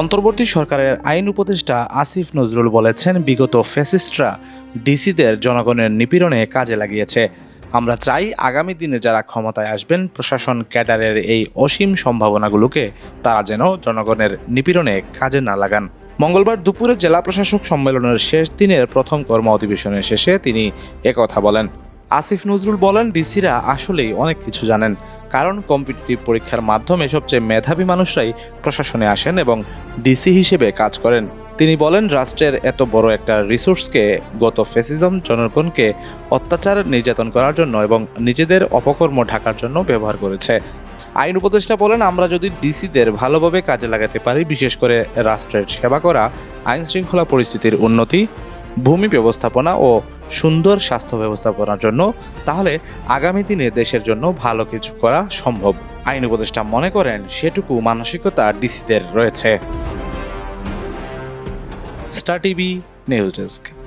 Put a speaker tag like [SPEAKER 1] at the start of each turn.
[SPEAKER 1] অন্তর্বর্তী সরকারের আইন উপদেষ্টা আসিফ নজরুল বলেছেন, বিগত ফ্যাসিস্টরা ডিসিদের জনগণের নিপীড়নে কাজে লাগিয়েছে। আমরা চাই আগামী দিনে যারা ক্ষমতায় আসবেন, প্রশাসন ক্যাডারের এই অসীম সম্ভাবনাগুলোকে তারা যেন জনগণের নিপীড়নে কাজে না লাগান। মঙ্গলবার দুপুরে জেলা প্রশাসক সম্মেলনের শেষ দিনের প্রথম কর্ম অধিবেশনের শেষে তিনি একথা বলেন। আসিফ নজরুল বলেন, ডিসিরা আসলেই অনেক কিছু জানেন। কারণ কম্পিটিটিভ পরীক্ষার মাধ্যমে সবচেয়ে মেধাবী মানুষরাই প্রশাসনে আসেন এবং ডিসি হিসেবে কাজ করেন। তিনি বলেন, রাষ্ট্রের এত বড় একটা রিসোর্সকে গত ফেসিজম জনগণকে অত্যাচার, নির্যাতন করার জন্য এবং নিজেদের অপকর্ম ঢাকার জন্য ব্যবহার করেছে। আইন উপদেষ্টা বলেন, আমরা যদি ডিসিদের ভালোভাবে কাজে লাগাতে পারি, বিশেষ করে রাষ্ট্রের সেবা করা আইন শৃঙ্খলা পরিস্থিতির উন্নতি, ভূমি ব্যবস্থাপনা ও সুন্দর স্বাস্থ্য ব্যবস্থা করার জন্য, তাহলে আগামী দিনে দেশের জন্য ভালো কিছু করা সম্ভব। আইন উপদেষ্টা মনে করেন সেটুকু মানসিকতা ডিসিদের রয়েছে। Star TV, news desk.